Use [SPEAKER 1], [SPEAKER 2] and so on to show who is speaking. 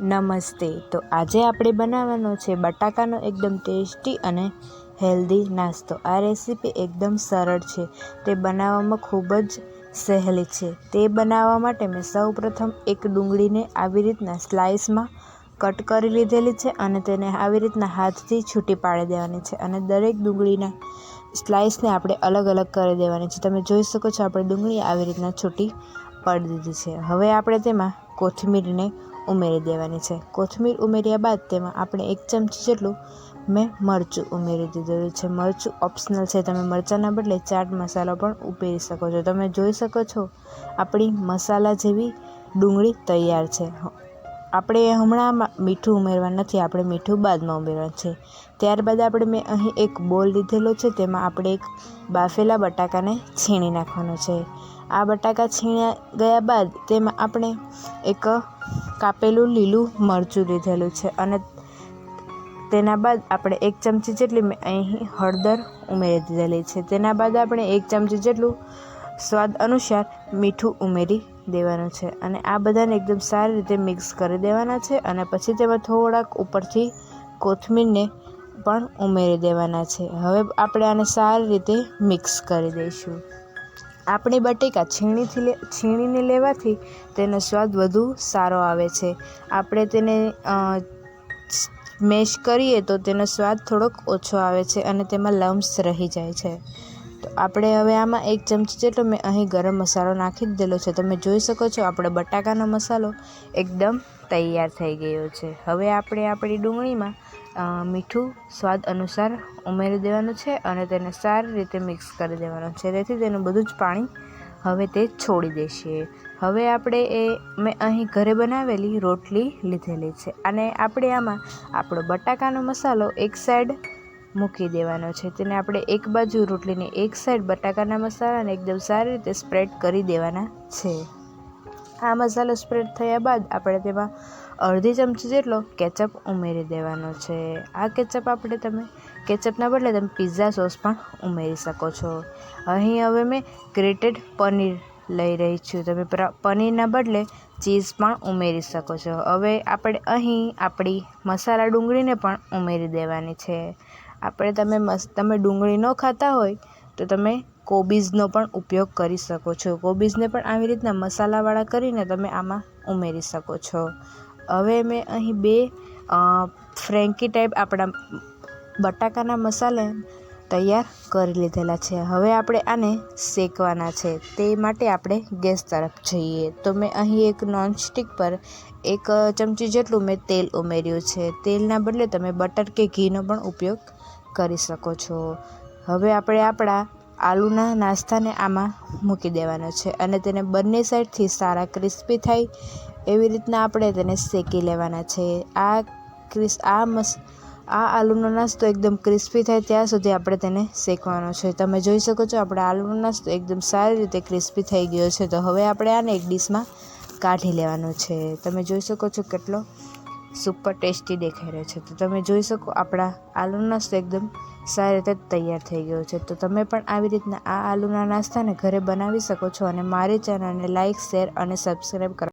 [SPEAKER 1] નમસ્તે. તો આજે આપણે બનાવવાનો છે બટાકાનો એકદમ ટેસ્ટી અને હેલ્ધી નાસ્તો. આ રેસીપી એકદમ સરળ છે. તે બનાવવામાં ખૂબ જ સહેલી છે. તે બનાવવા માટે મેં સૌપ્રથમ એક ડુંગળીને આવી રીતના સ્લાઇસમાં કટ કરી લીધેલી છે અને તેને આવી રીતના હાથથી છૂટી પાડી દેવાની છે અને દરેક ડુંગળીના સ્લાઇસને આપણે અલગ અલગ કરી દેવાની છે. તમે જોઈ શકો છો, આપણે ડુંગળી આવી રીતના છૂટી પાડી દીધી છે. હવે આપણે તેમાં કોથમીરને ઉમેરી દેવાની છે. કોથમીર ઉમેર્યા બાદ તેમાં આપણે એક ચમચી જેટલું મેં મરચું ઉમેરી દીધેલું છે. મરચું ઓપ્શનલ છે. તમે મરચાંના બદલે ચાટ મસાલો પણ ઉમેરી શકો છો. તમે જોઈ શકો છો, આપણી મસાલા જેવી ડુંગળી તૈયાર છે. આપણે હમણાં મીઠું ઉમેરવા નથી. આપણે મીઠું બાદમાં ઉમેરવાનું છે. ત્યારબાદ આપણે મેં અહીં એક બોલ લીધેલો છે. તેમાં આપણે એક બાફેલા બટાકાને છીણી નાખવાનો છે. આ બટાકા છીણ્યા ગયા બાદ તેમાં આપણે એક કાપેલું લીલું મરચું લીધેલું છે અને તેના બાદ આપણે એક ચમચી જેટલી મેં અહીં હળદર ઉમેરી દીધેલી છે. તેના બાદ આપણે એક ચમચી જેટલું સ્વાદ અનુસાર મીઠું ઉમેરી દેવાનું છે અને આ બધાને એકદમ સારી રીતે મિક્સ કરી દેવાના છે અને પછી તેમાં થોડાક ઉપરથી કોથમીરને પણ ઉમેરી દેવાના છે. હવે આપણે આને સારી રીતે મિક્સ કરી દઈશું. આપણી બટેકા છીણીથી છીણીને લેવાથી તેનો સ્વાદ વધુ સારો આવે છે. આપણે તેને મેશ કરીએ તો તેનો સ્વાદ થોડોક ઓછો આવે છે અને તેમાં લમ્સ રહી જાય છે. તો આપણે હવે આમાં એક ચમચી જેટલો મેં અહીં ગરમ મસાલો નાખી દીધેલો છે. તમે જોઈ શકો છો આપણો બટાકાનો મસાલો એકદમ તૈયાર થઈ ગયો છે. હવે આપણે આપણી ડુંગળીમાં મીઠું સ્વાદ અનુસાર ઉમેરી દેવાનું છે અને તેને સારી રીતે મિક્સ કરી દેવાનું છે. તેથી તેનું બધું જ પાણી હવે તે છોડી દેશે. હવે આપણે એ મેં અહીં ઘરે બનાવેલી રોટલી લીધેલી છે અને આપણે આમાં આપણો બટાકાનો મસાલો એક સાઈડ મૂકી દેવાનો છે. તેને આપણે એક બાજુ રોટલીને એક સાઈડ બટાકાના મસાલાને એકદમ સારી રીતે સ્પ્રેડ કરી દેવાના છે. આ મસાલો સ્પ્રેડ થયા બાદ આપણે તેમાં અડધી ચમચી જેટલો કેચઅપ ઉમેરી દેવાનો છે. આ કેચઅપ આપણે તમે કેચઅપના બદલે તમે પિઝા સોસ પણ ઉમેરી શકો છો. અહીં હવે મેં ગ્રેટેડ પનીર લઈ રહી છું. તમે પનીરના બદલે ચીઝ પણ ઉમેરી શકો છો. હવે આપણે અહીં આપણી મસાલા ડુંગળીને પણ ઉમેરી દેવાની છે. આપણે તમે મસ, તમે ડુંગળી ન ખાતા હોય તો તમે કોબીઝનો પણ ઉપયોગ કરી શકો છો. કોબીઝને પણ આવી રીતના મસાલાવાળા કરીને તમે આમાં ઉમેરી શકો છો. હવે મેં અહીં બે ફ્રેન્કી ટાઈપ આપણા બટાકાના મસાલા તૈયાર કરી લીધેલા છે. હવે આપણે આને શેકવાના છે. તે માટે આપણે ગેસ તરફ જઈએ. તો મેં અહીં એક નોનસ્ટિક પર એક ચમચી જેટલું મેં તેલ ઉમેર્યું છે. તેલના બદલે તમે બટર કે ઘીનો પણ ઉપયોગ કરી શકો છો. હવે આપણે આપણા આલુના નાસ્તાને આમાં મૂકી દેવાનો છે અને તેને બંને સાઈડથી સારા ક્રિસ્પી થાય એવી રીતના આપણે તેને શેકી લેવાના છે. આ ક્રિસ, આ મસ, આ આલુનો નાસ્તો એકદમ ક્રિસ્પી થાય ત્યાં સુધી આપણે તેને શેકવાનો છે. તમે જોઈ શકો છો આપણે આલુનો નાસ્તો એકદમ સારી રીતે ક્રિસ્પી થઈ ગયો છે. તો હવે આપણે આને એક ડીશમાં કાઢી લેવાનું છે. તમે જોઈ શકો છો કેટલો સુપર ટેસ્ટી દેખાઈ રહ્યો છે. તો તમે જોઈ શકો આપણા આલુનો નાસ્તો એકદમ સારી રીતે તૈયાર થઈ ગયો છે. તો તમે પણ આવી રીતના આ આલુના નાસ્તાને ઘરે બનાવી શકો છો અને મારી ચેનલને લાઇક શેર અને સબસ્ક્રાઈબ કરો.